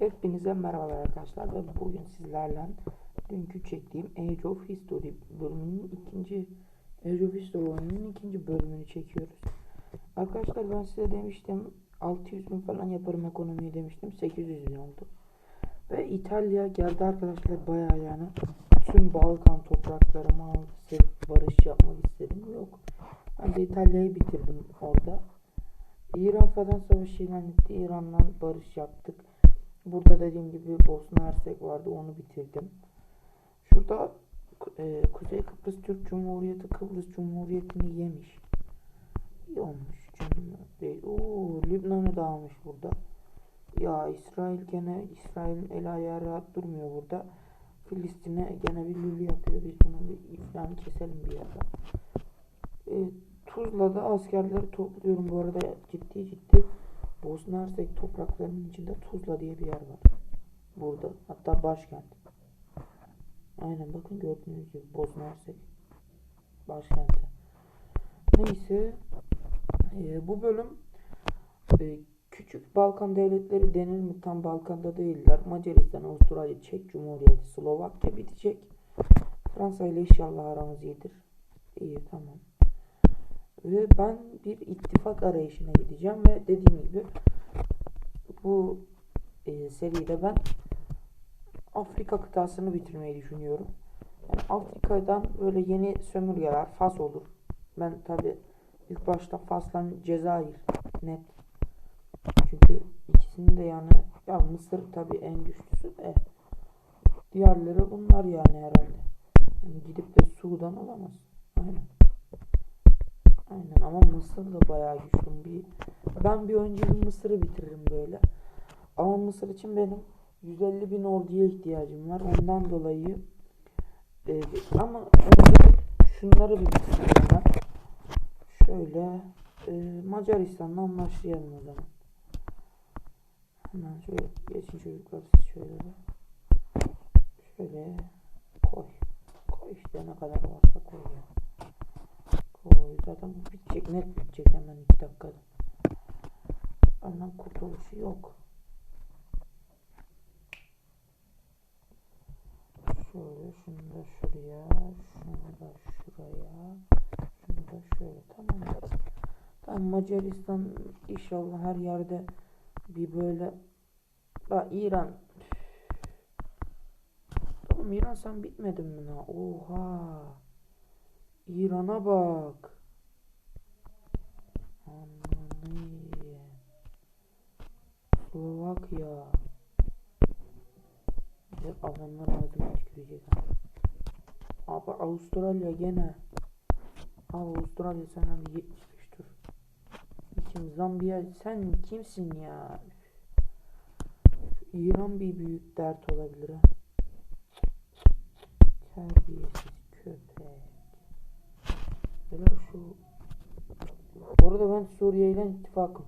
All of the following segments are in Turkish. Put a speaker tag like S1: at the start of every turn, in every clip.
S1: Hepinize merhabalar arkadaşlar ve bugün sizlerle dünkü çektiğim Age of History bölümünün ikinci Age of History oyununun ikinci bölümünü çekiyoruz. Arkadaşlar ben size demiştim 600 bin falan yaparım ekonomiyi demiştim 800 bin oldu. Ve İtalya geldi arkadaşlar bayağı yani tüm Balkan topraklarımı aldı barış yapmak istedim yok. Ben de İtalya'yı bitirdim orada. İran falan savaşı ilan etti. İran'la barış yaptık. Burada dediğim gibi Bosna Hersek vardı onu bitirdim. Şurada e, Kuzey Kıbrıs Türk Cumhuriyeti Kıbrıs Cumhuriyeti'ni yemiş. İyi olmuş canım. Değil. Oo, Lübnan'ı da almış burada. Ya İsrail gene İsrail'in el ayağı rahat durmuyor burada. Filistin'e gene bir lülü yapıyor. Biz bunu bir iflahını keselim bir yerden. E, Tuzla'da askerleri topluyorum bu arada ciddi ciddi Bosna Hersek topraklarının içinde Tuzla diye bir yer var. Burada. Hatta başkent. Aynen bakın gördüğünüz gibi Bosna Hersek başkenti. Neyse e, bu bölüm e, küçük Balkan devletleri denir mi? Tam Balkan'da değiller. Macaristan, Avustralya, Çek Cumhuriyeti, Slovakya bitecek. Fransa ile inşallah aramız iyidir. İyi tamam. Ve ben bir ittifak arayışına gideceğim ve dediğim gibi bu e, seride ben Afrika kıtasını bitirmeyi düşünüyorum. Yani Afrika'dan böyle yeni sömürgeler Fas olur. Ben tabi ilk başta Fas'la Cezayir net. Çünkü ikisinin de yani ya Mısır tabi en güçlüsü de diğerleri bunlar yani herhalde. Yani gidip de Sudan olamaz. Aynen. Aynen ama Mısır da bayağı güçlü bir. Ben bir önce bir Mısır'ı bitiririm böyle. Ama Mısır için benim 150 bin orduya ihtiyacım var. Ondan dolayı e, ama önce şunları bir bitireyim ben. Şöyle e, Macaristan'dan başlayalım o zaman. Hemen şöyle geçin çocuklar siz şöyle de. Şöyle koy. Koy işte ne kadar varsa koy ya. Koy. Zaten bu bitecek. Net bitecek hemen iki dakikada. Ondan kurtuluşu yok. Şöyle şunu da şuraya. Şunu da şuraya. Şunu da şöyle. Tamam. Tamam Macaristan inşallah her yerde bir böyle Bak İran Tamam İran sen bitmedin mi? Oha. İran'a bak. Aman Slovakya. Hep adamlar ağzıma tükürecek. Abi Avustralya gene. Abi Avustralya senden bir 75 tur. Kim Zambiya sen kimsin ya? İran bir büyük dert olabilir ha. Terbiyesiz köpek. Böyle şu Bu arada ben Suriye ile ittifakım.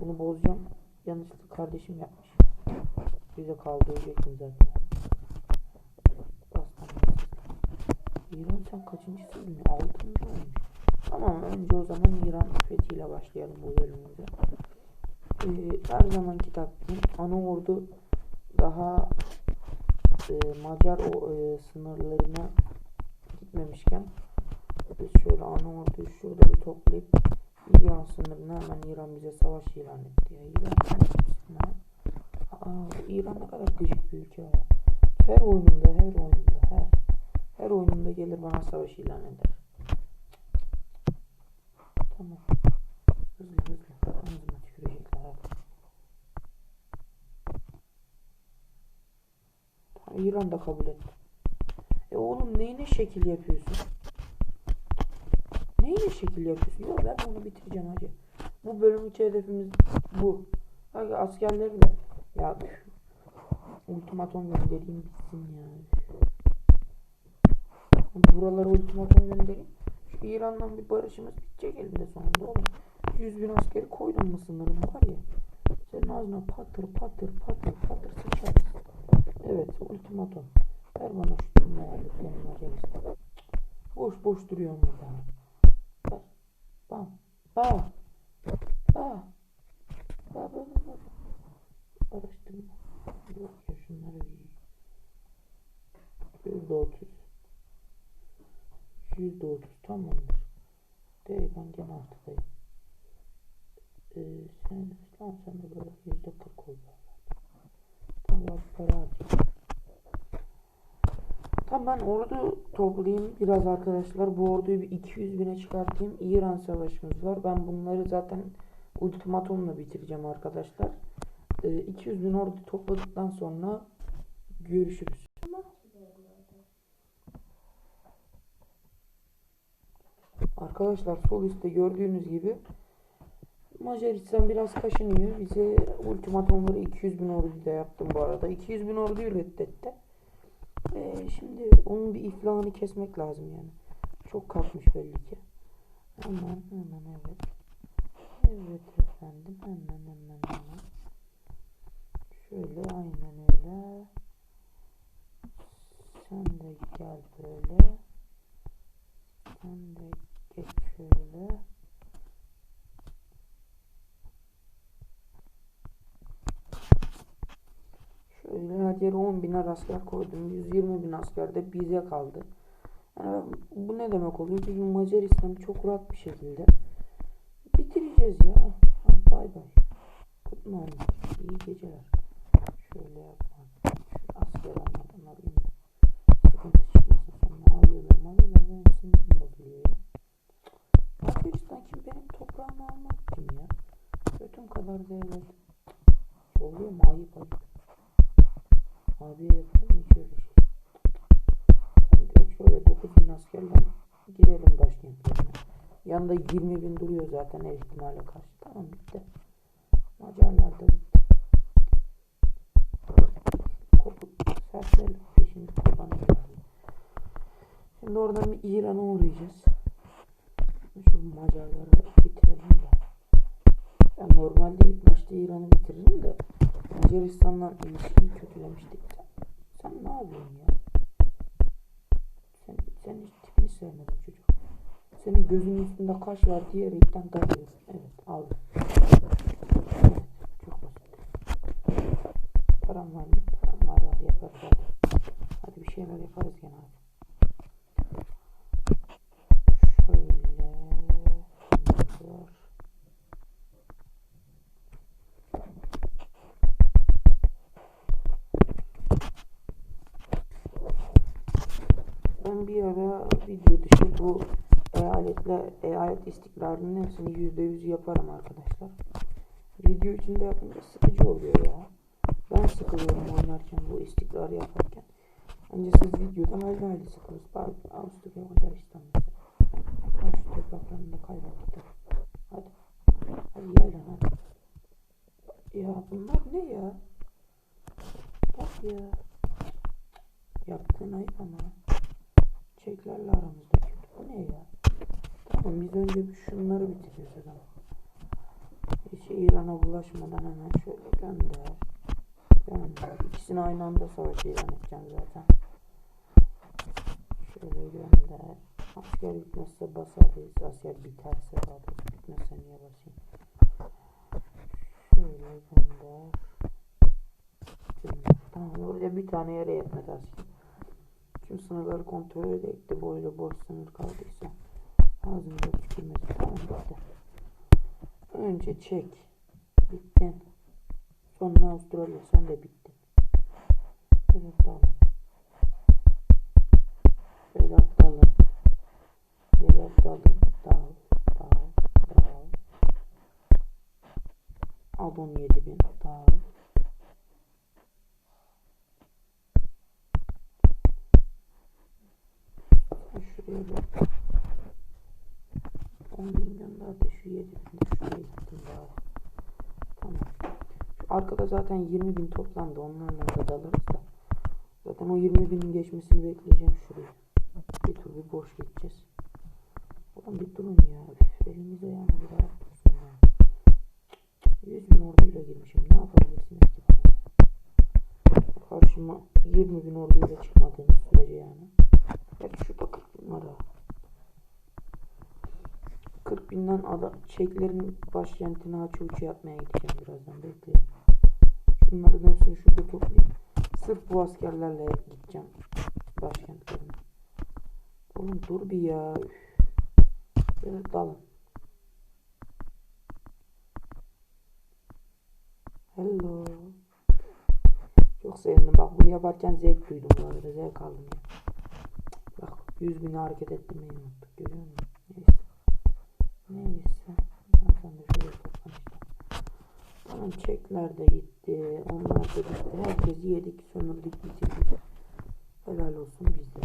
S1: Bunu bozacağım. Yanlışlıkla kardeşim yapmış. Bize kaldıracaktım zaten. İran sen kaçıncısın? Altıncı olmuş. Tamam önce o zaman İran fethiyle başlayalım bu bölümümüze. Ee, her zamanki takdim ana ordu daha e, Macar o e, sınırlarına gitmemişken biz şöyle ana orduyu şurada bir toplayıp İran sınırına hemen İran bize savaş ilan etti. Ya İran Aa, İran ne kadar gıcık bir ülke ya. Her oyununda, her oyununda, her her oyununda gelir bana savaş ilan eder. Tamam. Hızlı hızlı. Ağzıma tükürecekler İran da kabul etti. E oğlum neyine şekil yapıyorsun? Neyine şekil yapıyorsun? Yok ben bunu bitireceğim hadi. Bu bölümdeki hedefimiz bu. Hadi askerleri de ya ultimatom göndereyim bitsin ya. Buralara ultimatom göndereyim. Şu İran'dan bir barışımız bitecek elinde sonunda oğlum. 100 bin askeri koydun mu sınırına var ya. Senin ağzına patır patır patır patır sıçarız. Evet ultimatom. Ver bana şu Macaristan. Boş boş duruyorum burada. Bam. Bam. Bam. Bam. Bam. Bam. Araştırma. şunları bir yüzde otuz yüzde otuz tamamdır değil ben gene artıdayım ee, sen tamam sen de böyle yüzde kırk oldu tamam para harcayayım Tamam ben ordu toplayayım biraz arkadaşlar. Bu orduyu bir 200 bine çıkartayım. İran savaşımız var. Ben bunları zaten ultimatomla bitireceğim arkadaşlar. Ee, 200 bin ordu topladıktan sonra görüşürüz. Arkadaşlar sol üstte gördüğünüz gibi Macaristan biraz kaşınıyor. Bize ultimatomları 200 bin orduyla yaptım bu arada. 200 bin orduyu reddetti. Ee, şimdi onun bir iflahını kesmek lazım yani. Çok kalkmış belli ki. Hemen hemen evet. Evet efendim hemen hemen hemen. Şöyle aynen öyle. Sen de gel böyle. Sen de geç şöyle. Her yere 10 biner asker koydum. 120 bin asker de bize kaldı. Yani bu ne demek oluyor? Biz Macaristan'ı çok rahat bir şekilde bitireceğiz ya. Bay bay. Good morning. İyi geceler. Şöyle yapma. Şu asker alayım. Sıkıntı çıkmasın sonra alıyorlar. Alıyorlar. Benim sinirim bozuluyor ya. Macaristan kim benim toprağımı almak kim ya? Götüm kadar devlet. Oluyor mu? Ayıp ayıp. Abiye yapalım mı hiç öyle şey? Direkt şöyle 9 bin askerle girelim başkentlerine. Yanında 20 bin duruyor zaten her ihtimale karşı. Tamam bitti. Macarlar da bitti. Kopuk serseri peşini kullanıyorlar. Şimdi oradan bir İran'a uğrayacağız. Şu Macarları bitirelim de. Ben normalde ilk başta İran'ı bitiririm de Macaristan'la ilişkiyi kötülemiştik. Sen, hiç tipini sevmedim çocuk. Senin gözünün üstünde kaş var diyerekten dalıyorsun. Evet aldım. Bu eyaletle eyalet istikrarının hepsini yüzde yüz yaparım arkadaşlar. Video içinde yapınca sıkıcı oluyor ya. Ben sıkılıyorum oynarken bu istikrarı yaparken. Bence siz videoda hayli hayli sıkılırız. Bak Avusturya Macaristan mesela. Ben şu topraklarını da kaybettik. Hadi. Hadi gel lan hadi. Ya bunlar ne ya? Bak ya. Yaptığın ayıp ama. Çeklerle aramızda ne ya? Tamam biz önce bir şunları bitiriyoruz adam. Hiç İran'a bulaşmadan hemen şöyle gönder. Gönder. İkisini aynı anda savaş ilan edeceğim zaten. Şöyle gönder. Asker bitmezse basarız. Asker biterse daha bitmezse niye basayım? Şöyle gönder. Tamam oraya bir tane yere yetmedi asker. Tüm sınırları kontrol edip de böyle boş sınır kaldıysa ağzımıza tükürmesi tamam bitti. Önce çek. Bittin. Sonra Avustralya sen de bittin. Evet tamam. Berat dalın. Berat dalın. Dal. Dal. Dal. Al 17 bin. Dal. Şuraya bak. 10 bin gönderdi. Şu 7 bin de şuraya gittim bari. Tamam. Şu arkada zaten 20 bin toplandı. Onlarla da dalarız da. Zaten o 20 binin geçmesini bekleyeceğim şuraya. Bir tur bir boş geçeceğiz. Oğlum bir durun ya. Üf, elimize yani bir daha ya. 100 bin orduyla girmişim. Ne yapabilirsiniz ki? Karşıma 20 bin orduyla çıkmadığınız sürece yani. Gerçi şurada 40 bin var ha. 40 binden ada Çeklerin başkentine Haçuçu yapmaya gideceğim birazdan bekleyin. Şunların hepsini şurada toplayayım. Sırf bu askerlerle gideceğim başkentlerine. Oğlum dur bir ya. Böyle dalın. Hello. Çok sevindim. Bak bunu yaparken zevk duydum bu. Zevk aldım ya. Bak 100 bin hareket ettirmeyi unuttuk. Görüyor musun? Neyse. Neyse. Zaten de şöyle toplan işte. Tamam çekler de gitti. Onlar da gitti. Herkesi yedik. Sömürdük bitirdik. Helal olsun bizde.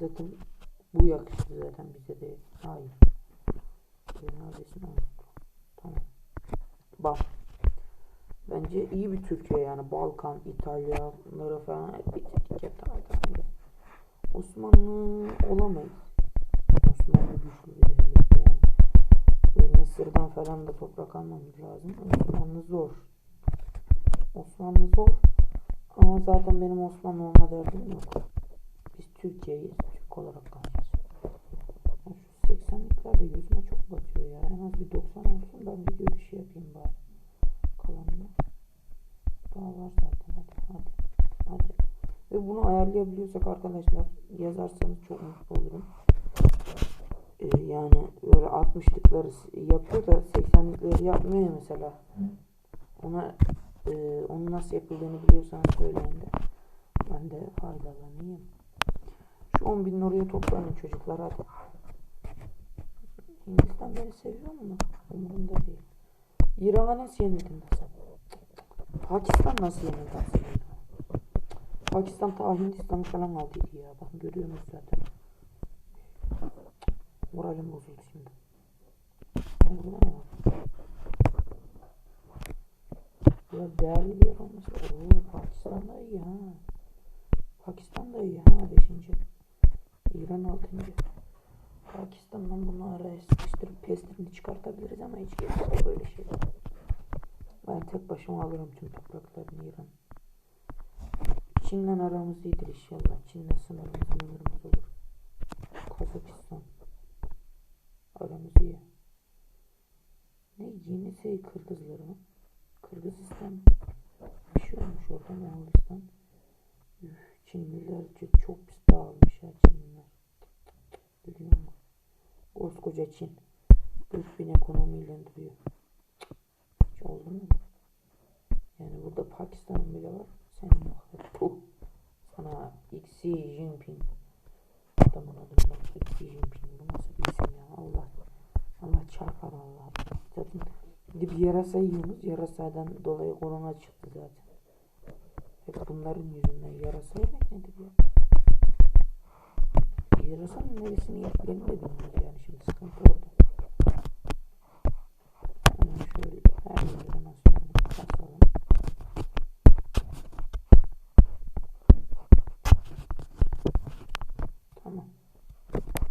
S1: Zaten bu yakıştı zaten bize de. Hayır. Neredesin? Tamam. Bak. Bence iyi bir Türkiye yani. Balkan, İtalyaları falan hep tamam tamam. Osmanlı olamayız. Osmanlı güçlü bir devlet yani. Mısır'dan falan da toprak almamız lazım. Osmanlı zor. Osmanlı zor. Ama zaten benim Osmanlı olma derdim yok. Biz Türkiye'yiz. Türk olarak kalacağız. Ya şu 80'liklerde yüzüme çok batıyor ya. En az bir 90 olsun ben bir görüş yapayım bari. Kalanını. Daha var zaten. Ve bunu ayarlayabiliyorsak arkadaşlar yazarsanız çok mutlu olurum. Ee, yani böyle 60'lıkları yapıyor da 80'likleri yapmıyor ya mesela. Ona e, onun nasıl yapıldığını biliyorsanız söyleyin de ben de faydalanayım. Şu 10 bin oraya toplayın çocuklar hadi. Hindistan beni seviyor mu? Umurumda değil. İran'a nasıl yenildin de sen? Pakistan nasıl yenildi aslında? Pakistan ta Hindistan'ı falan aldıydı ya. Bakın görüyorsunuz zaten. Moralim bozuldu şimdi. Ya değerli bir yer olması. Oo, Pakistan da iyi ha. Pakistan da iyi ha. Beşinci. İran altıncı. Pakistan'dan bunu araya sıkıştırıp pestirini çıkartabiliriz ama hiç gerek yok öyle şeyler. Ben tek başıma alırım tüm topraklarını İran. Çin'le aramız iyidir inşallah. Çin'le sınırımız sınırımız olur. Kazakistan. Aramız iyi. Ne yeni şey Kırgızları? Kırgızistan. Bir şey olmuş orada Moğolistan. Üf, Çinliler çok pis dağılmış ya Çinliler. Biliyor musun? Koskoca Çin. 40 bin ekonomiyle duruyor. Hiç oldu mu? Yani burada Pakistan'ın bile var. Senin yok. Puh. Sana Xi Jinping. Adamın adını bak Xi Jinping. Bu nasıl bir isim ya? Allah. Allah çarpar Allah. Zaten gidip yarasa yiyoruz. Yarasadan dolayı korona çıktı zaten. Hep bunların yüzünden yarasayı ben nedir ya? Yarasanın neresini yediklerini de bilmiyoruz yani şimdi sıkıntı orada. Hemen şöyle her yerden aslında basalım. Tamam.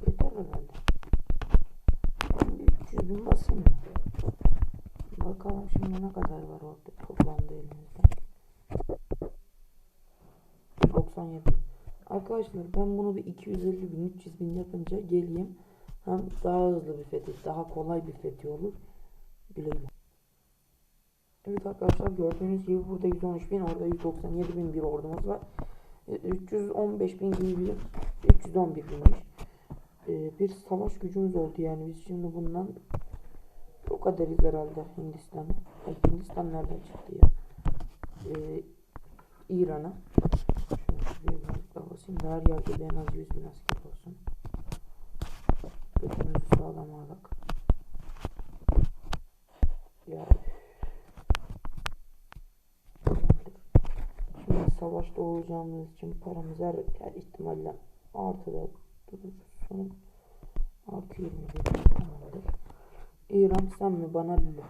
S1: Yeter herhalde. Ben bir 300 bin basayım mı? Bakalım şimdi ne kadar var orada toplamda elimizde. 97. Arkadaşlar ben bunu bir 250 bin 300 bin yapınca geleyim. Hem daha hızlı bir fetih, daha kolay bir fetih olur. Güle güle. Evet arkadaşlar gördüğünüz gibi burada 113 bin orada 197 bin bir ordumuz var. E, 315 bin gibi bir 311 binmiş. E, bir savaş gücümüz oldu yani biz şimdi bundan o kadarız herhalde Hindistan. Ay, Hindistan nereden çıktı ya? E, İran'a. Şöyle bir basayım da her yerde de en az 100 bin asker olsun. Götümüzü sağlam alak. Ya. Şimdi savaşta olacağımız için paramız her, her ihtimalle artıda durur. Son artı 20 bin tamamdır. İran sen mi bana lüle.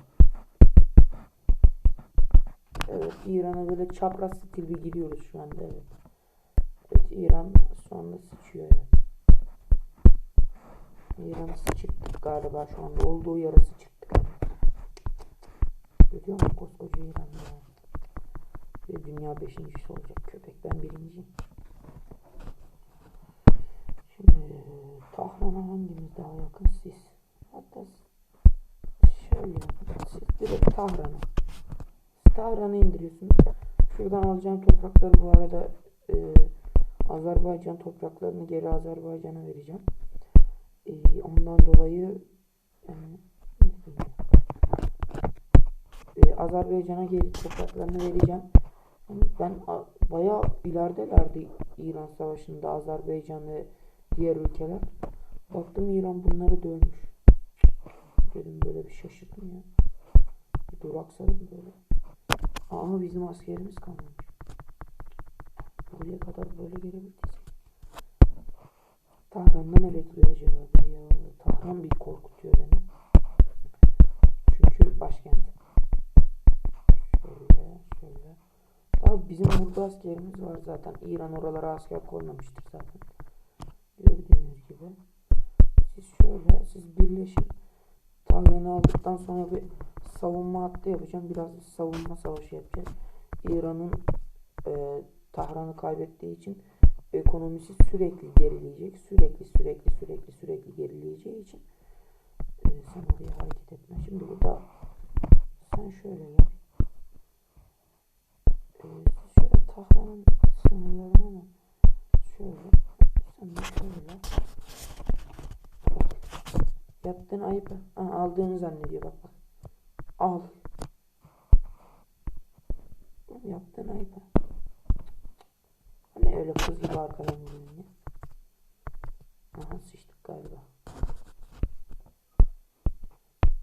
S1: Evet İran'a böyle çapraz stil bir gidiyoruz şu anda evet. Evet İran anda sıçıyor evet. İran'ı sıçırttık galiba şu anda olduğu yere sıçırttık. Görüyor musun koskoca İran ya. Ve dünya beşincisi olacak köpek ben birinciyim. Şimdi Tahran'a hangimiz daha yakın siz? Siz direkt Tahran'a. Tahran'ı indiriyorsunuz. Şuradan alacağım toprakları bu arada e, Azerbaycan topraklarını geri Azerbaycan'a vereceğim. E, ondan dolayı e, Azerbaycan'a geri topraklarını vereceğim. Yani ben a- bayağı ileridelerdi İran Savaşı'nda Azerbaycan ve diğer ülkeler. Baktım İran bunları dövmüş. Dedim böyle bir şaşırdım ya. Bir duraksadım böyle. Aa bizim askerimiz kalmamış. Buraya kadar böyle gelebildiysek. Tahran'da ne bekliyor acaba ya? Tahran bir korkutuyor beni. Çünkü başkent. Şöyle şöyle. Daha bizim burada askerimiz var zaten. İran oralara asker koymamıştır zaten. Gördüğünüz gibi. Siz şöyle siz birleşin. Tahran'ı aldıktan sonra bir savunma hattı yapacağım. Biraz savunma savaşı yapacağız. İran'ın e, Tahran'ı kaybettiği için ekonomisi sürekli gerileyecek. Sürekli sürekli sürekli sürekli gerileyeceği için e, sen oraya hareket etme. Şimdi burada sen şöyle Yaptığın ayıp. Ha, aldığını zannediyor bak bak. Al. Yaptığın ayıp. Hani öyle kız gibi arkadan gidiyorsun ya. Aha sıçtık galiba.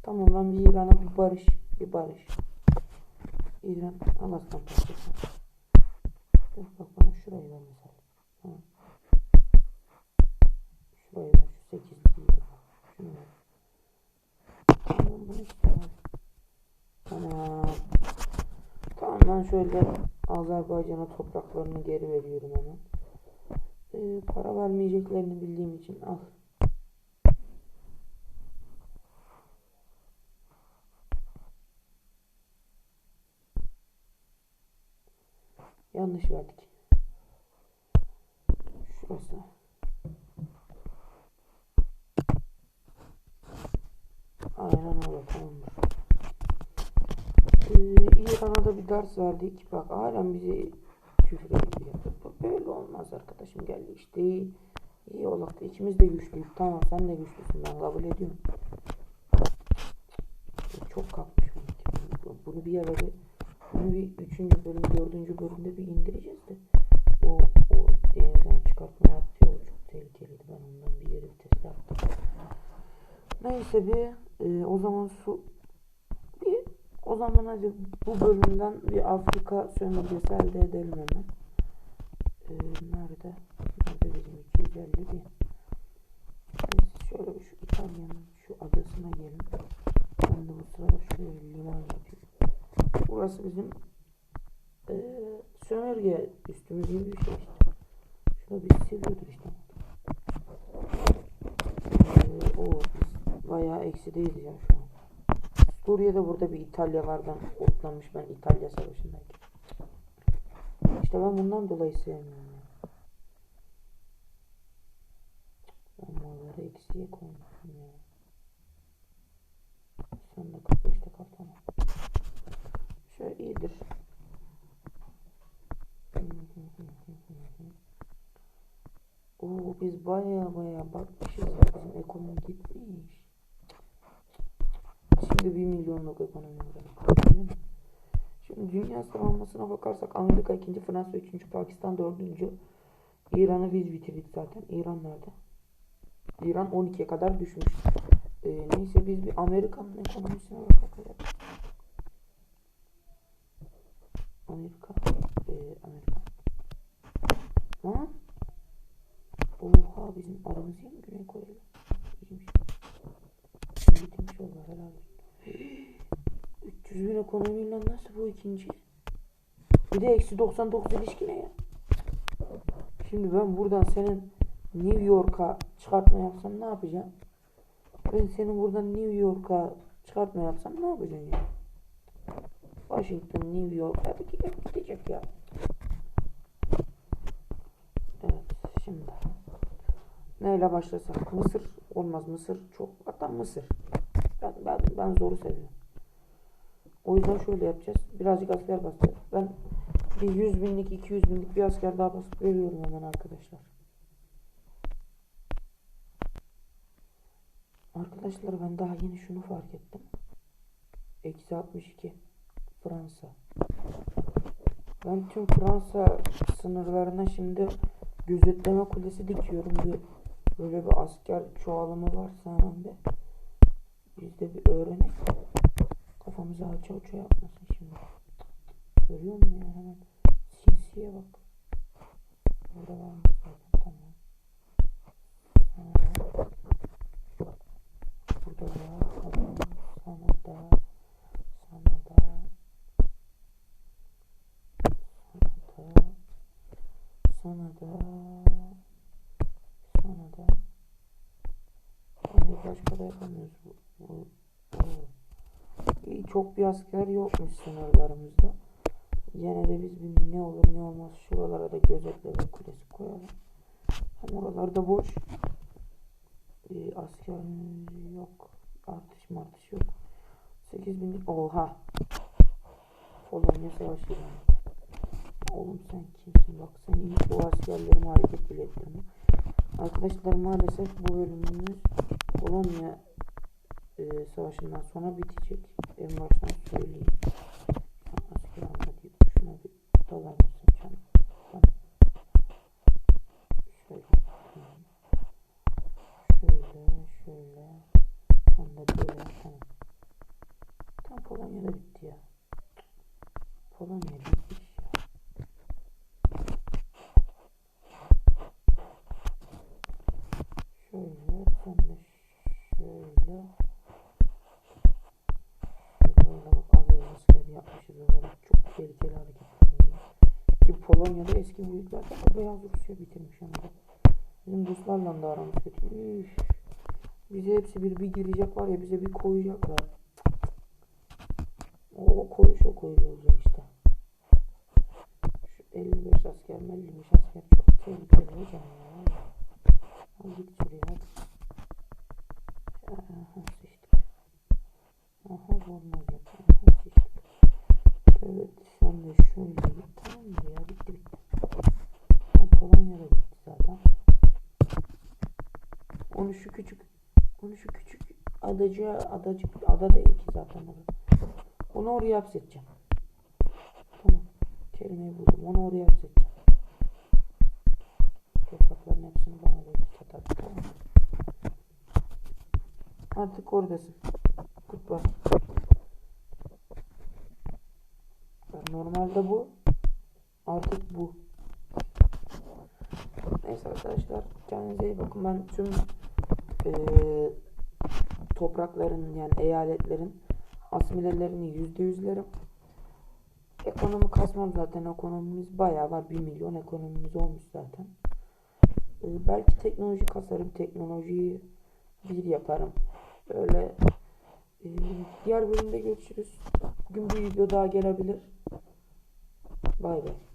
S1: Tamam ben bir İran'a bir barış. Bir barış. İran al aslan Tamam. Tamam ben şöyle Azerbaycan'a topraklarını geri veriyorum hemen. Ee, para vermeyeceklerini bildiğim için al. Yanlış verdik. Şurası. Aynen öyle tamamdır. Ee, İran'a da bir ders verdik. Bak halen bizi küfür ediyor. Böyle olmaz arkadaşım geldi işte iyi. Olak ikimiz de güçlüyüz. Tamam sen de güçlüsün ben kabul ediyorum. Çok kalkmış bunu. Bir bir bunu bir üçüncü bölüm, dördüncü bölümde bir indireceğiz de. O, o denizden çıkartma yaptı ya o çok tehlikeliydi. Ben ondan bir yere vites yaptım. Neyse bir e, o zaman su bir o zaman hadi bu bölümden bir Afrika sömürgesi elde edelim hemen. E, nerede? Nerede bizim 250 bir. Biz şöyle şu İtalya'nın şu adasına gelin. Ben de bu sırada şuraya liman yapayım. Burası bizim e, sömürge üstümüz gibi bir şey işte. Şunu biz seviyordur işte. E, o biz bayağı eksideyiz ya şu an. Suriye'de burada bir İtalyalardan otlanmış ben İtalya savaşındayken. İşte ben bundan dolayı sevmiyorum malları eksiye koymuşum ya. Sen de 45'te kal tamam. Şöyle iyidir. Oo biz baya baya bakmışız ya bizim ekonomi gitmiş. Şimdi 1 milyonluk ekonomi var. Şimdi dünya sıralamasına bakarsak Amerika ikinci, Fransa üçüncü, Pakistan dördüncü. İran'ı biz bitirdik zaten. İran nerede? İran 12'ye kadar düşmüş. Ee, neyse biz bir Amerika'nın ekonomisine bakalım. Amerika. Ee, Amerika. Lan. Oha bizim aramızı mı Güney Kore'yle? İyiymiş. Bitirmiş oldu helal. 300 bin ekonomiyle nasıl bu ikinci? Bir de eksi 99 ilişki ne ya? Şimdi ben buradan senin New York'a çıkartma yapsam ne yapacağım? Ben senin buradan New York'a çıkartma yapsam ne yapacaksın ya? Washington, New York hep, gidecek ya. Evet şimdi. Neyle başlasak? Mısır olmaz. Mısır çok. Hatta Mısır. Ben, ben, ben zoru seviyorum. O yüzden şöyle yapacağız. Birazcık asker basacağız. Ben Bir 100 binlik 200 binlik bir asker daha basıp veriyorum hemen arkadaşlar. Arkadaşlar ben daha yeni şunu fark ettim. Eksi 62 Fransa. Ben tüm Fransa sınırlarına şimdi gözetleme kulesi dikiyorum. Bir, böyle bir asker çoğalımı varsa hemen bir biz de bir öğrenelim. Kafamıza aça uça yapmasın şimdi. Görüyor musun ya hemen sinsiye bak. Burada var mı tamam. Sana da. Burada var tamam. Sana da. Sana da. Sana da. Sana da. Sana da. Hani başka da yapamıyoruz. Bu, bu, bu. İyi, çok bir asker yokmuş sınırlarımızda. Yine de biz bir ne olur ne olmaz şuralara da gözetleme kulesi koyalım. Hem oralarda boş. Ee, asker yok. Artış martış yok. 8000'lik oha. Polonya savaşı ilanı. Oğlum sen kimsin? Bak sen ki o askerlerimi hareket bile ettirme. Arkadaşlar maalesef bu bölümümüz Polonya e, savaşından sonra bitecek. принципе можно сулить Ki Polonya'da eski büyükler de Beyaz Rusya bitirmiş yani. Bizim Ruslarla da aramız kötü. Üf. Bize hepsi bir bir girecek var ya bize bir koyacaklar. O koyuş o koyuş olacak işte. Şu 55 asker 55 asker çok tehlikeli hocam ya. Al git şuraya hadi. Aha sıçtık. Aha olmaz. Aha sıçtık. Evet şu küçük onu şu küçük adacığa adacık ada değil ki zaten orası. Onu oraya hapsedeceğim. Tamam. Kelimeyi buldum. Onu oraya hapsedeceğim. Toprakların hepsini bana böyle satar. Tamam. Artık oradasın. Goodbye. Ben Normalde bu. Artık bu. Neyse arkadaşlar. Kendinize iyi bakın. Ben tüm eee toprakların yani eyaletlerin asimilelerini yüzde yüzlerim. Ekonomi kasmam zaten ekonomimiz bayağı var. 1 milyon ekonomimiz olmuş zaten. Ee, belki teknoloji kasarım. Teknolojiyi bir yaparım. Böyle e, diğer bölümde görüşürüz. Bugün bir video daha gelebilir. Bay bay.